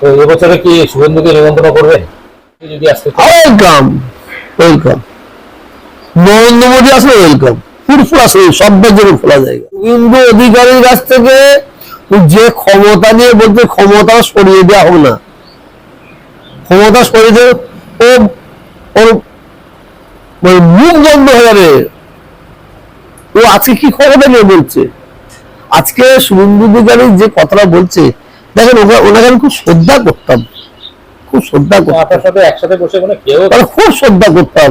তো এবছরে কি নিমন্ত্রণ করবেন যদি আসতে ওয়েলকাম ওয়েলকাম নরেন্দ্র মোদী আসলে ওয়েলকাম খোলা জায়গা। অধিকারীর কাছ থেকে যে ক্ষমতা নিয়ে বলতে ক্ষমতা সরিয়ে দেওয়া হোক না। ক্ষমতা সরিয়ে ও ওর মুখ বন্ধ হয়ে যাবে। ও আজকে কি ক্ষমতা নিয়ে বলছে? আজকে শুভেন্দু অধিকারী যে কথাটা বলছে দেখেন ওনাকে আমি খুব শ্রদ্ধা করতাম। খুব শ্রদ্ধা করতাম। আপনার সাথে একসাথে বসে কেউ খুব শ্রদ্ধা করতাম।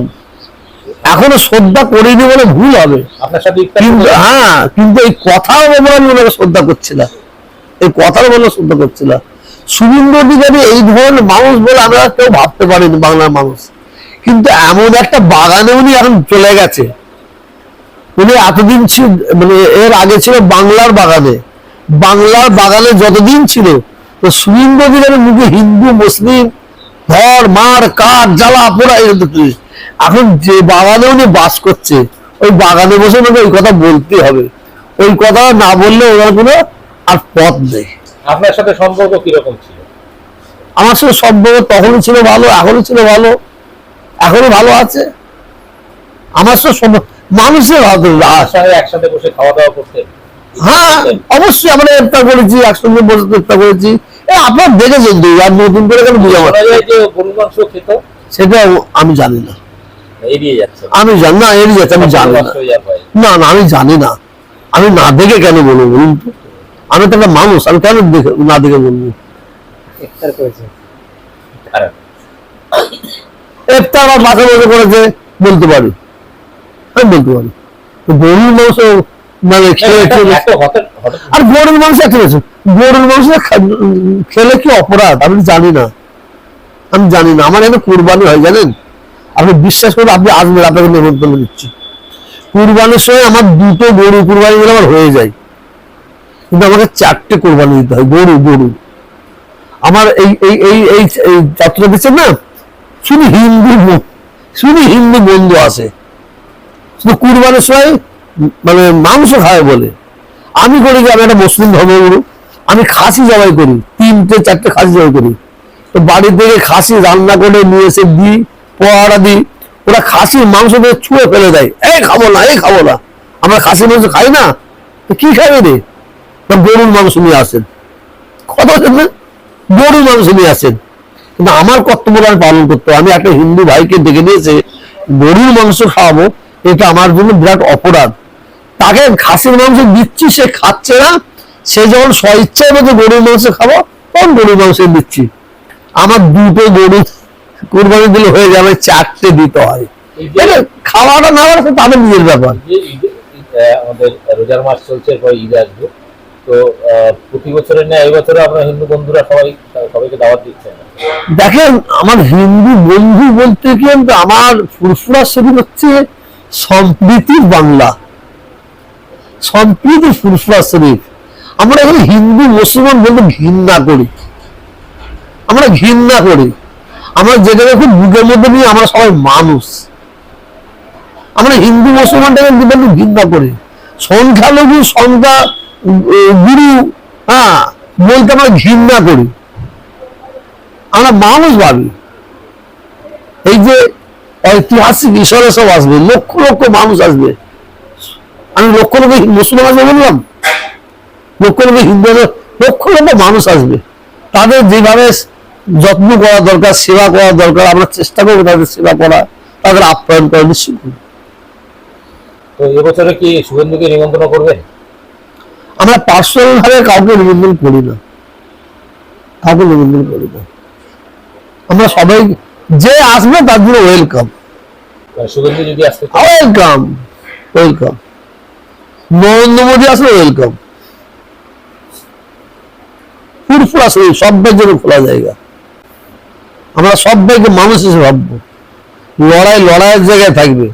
এখনও শ্রদ্ধা করিনি বলে ভুল হবে। আপনার সাথে কিন্তু হ্যাঁ কিন্তু এই কথাও বলে আমি ওনাকে শ্রদ্ধা করছি না। এই কথার বলে শ্রদ্ধা করছি না। শুভেন্দু অধিকারী এই ধরনের মানুষ বলে আমরা কেউ ভাবতে পারিনি বাংলার মানুষ। কিন্তু এমন একটা বাগানে উনি এখন চলে গেছে। উনি এতদিন ছিল মানে এর আগে ছিল বাংলার বাগানে। বাংলার বাগানে যতদিন ছিল তো অধিকারীর মুখে হিন্দু মুসলিম ধর মার কাঠ জ্বালা পোড়া হতো এখন যে বাগানে উনি বাস করছে ওই বাগানে বসে ওনাকে ওই কথা বলতে হবে। ওই কথা না বললে ওনার কোনো আর পথ নেই। আপনার সাথে সম্পর্ক কীরকম ছিল? আমার সাথে সম্পর্ক তখনই ছিল ভালো এখনই ছিল ভালো এখনও ভালো আছে। আমার সাথে মানুষের ভালো একসাথে বসে খাওয়া দাওয়া করতেন? হ্যাঁ অবশ্যই আমরা করেছি একসঙ্গে বসে ইফতার করেছি। আপনার দেখেছেন তো আর নতুন করে কেন বুঝাবো? সেটা আমি জানি না। আমি জানি না এর যাচ্ছে আমি জানি না। হয়ে। না না আমি জানি না। আমি না দেখে কেন বলব বলুন তো? আমি তো একটা মানুষ আমি কেন দেখে না দেখে বলব। ইফতার আমার মাথা মধ্যে করেছে বলতে পারি। আমি বলতে পারি। তো গরুর মাংস মানে হঠাৎ আর গরুর মাংস রয়েছে। গরুর মাংস খেলে কি অপরাধ? আমি জানি না। আমি জানি না। আমার এখানে কুরবানি হয় জানেন? আপনি বিশ্বাস করুন আপনি আসবেন আপনাকে নিমন্ত্রণ দিচ্ছি। কুরবানির সময় আমার দুটো গরু কুরবানি দিলে আমার হয়ে যায়। কিন্তু আমাকে চারটে কোরবানি দিতে হয় গরু গরু। আমার এই এই এই এই এই যাত্রা দিচ্ছেন না? শুধু হিন্দু শুধু হিন্দু বন্ধু আছে। শুধু কুরবানির সময় মানে মাংস খায় বলে। আমি করি কি আমি একটা মুসলিম ধর্মগুরু আমি খাসি জবাই করি, তিনটে, চারটে খাসি জবাই করি। তো বাড়ি থেকে খাসি রান্না করে নিয়ে এসে দিই পোহারা দিই, ওরা খাসির মাংস দিয়ে ছুঁয়ে ফেলে দেয়। এই খাব না এই খাব না। আমরা খাসির মাংস খাই না? তো কি খাবে রে? গরুর মাংস নিয়ে আসেন। কথা গরুর মাংস নিয়ে আসেন। কিন্তু আমার কর্তব্য আমি পালন করতে। আমি একটা হিন্দু ভাইকে ডেকে নিয়েছে গরুর মাংস খাওয়াবো, এটা আমার জন্য বিরাট অপরাধ। তাকে খাসির মাংস দিচ্ছি সে খাচ্ছে না। সে যখন স্ব স্বইচ্ছায় মতো গরুর মাংস খাব তখন গরুর মাংস দিচ্ছি। আমার দুটো গরু কুরবানি দিলে হয়ে যাবে চারটে দিতে হয়। এই এটা খাওয়াটা না হওয়াটা তাদের নিজের ব্যাপার। আমাদের রোজার মাস চলছে এরপর ঈদ আসবে। তো প্রতি বছরের ন্যায় এবছরও আমরা হিন্দু বন্ধুরা সবাই সবাইকে দাওয়াত দিচ্ছেন দেখেন আমার হিন্দু বন্ধু বলতে কি কিন্তু আমার ফুরফুরা শরীর হচ্ছে সম্প্রীতির বাংলা। সম্প্রীতি ফুরফুরা শরীফ আমরা এখানে হিন্দু, মুসলমান বলতে ঘৃণা করি। আমরা ঘৃণা করি। আমরা যেটাকে খুব বুকের মধ্যে নিয়ে আমরা সবাই মানুষ। আমরা হিন্দু, মুসলমানটাকে কিন্তু ঘৃণা করি। সংখ্যালঘু, সংখ্যা গুরু হ্যাঁ বলতে আমরা ঘৃণা করি। আমরা মানুষ ভাবি। এই যে ঐতিহাসিক ঈশ্বরের সব আসবে, লক্ষ লক্ষ মানুষ আসবে। লক্ষ লক্ষ মুসলিম আসবে বললাম। লক্ষ লক্ষ হিন্দু আসবে, লক্ষ লক্ষ মানুষ আসবে। তাদের যেভাবে যত্ন করা দরকার সেবা করা দরকার আমরা চেষ্টা করব তাদের সেবা করা তাদের আপ্যায়ন করা নিশ্চিত তো এবছরে কি শুভেন্দুকে নিমন্ত্রণ করবেন আমরা পার্সোনাল ভাবে কাউকে নিমন্ত্রণ করি না। কাউকে নিমন্ত্রণ করি না। আমরা সবাই যে আসবে তার জন্য ওয়েলকাম মানে যদি আসতে ওয়েলকাম ওয়েলকাম নরেন্দ্র মোদী আসলে ওয়েলকাম ফুরফুর আসলে সব জন্য খোলা জায়গা। আমরা সব সবাইকে মানুষ হিসেবে ভাববো। লড়াই লড়াইয়ের জায়গায় থাকবে।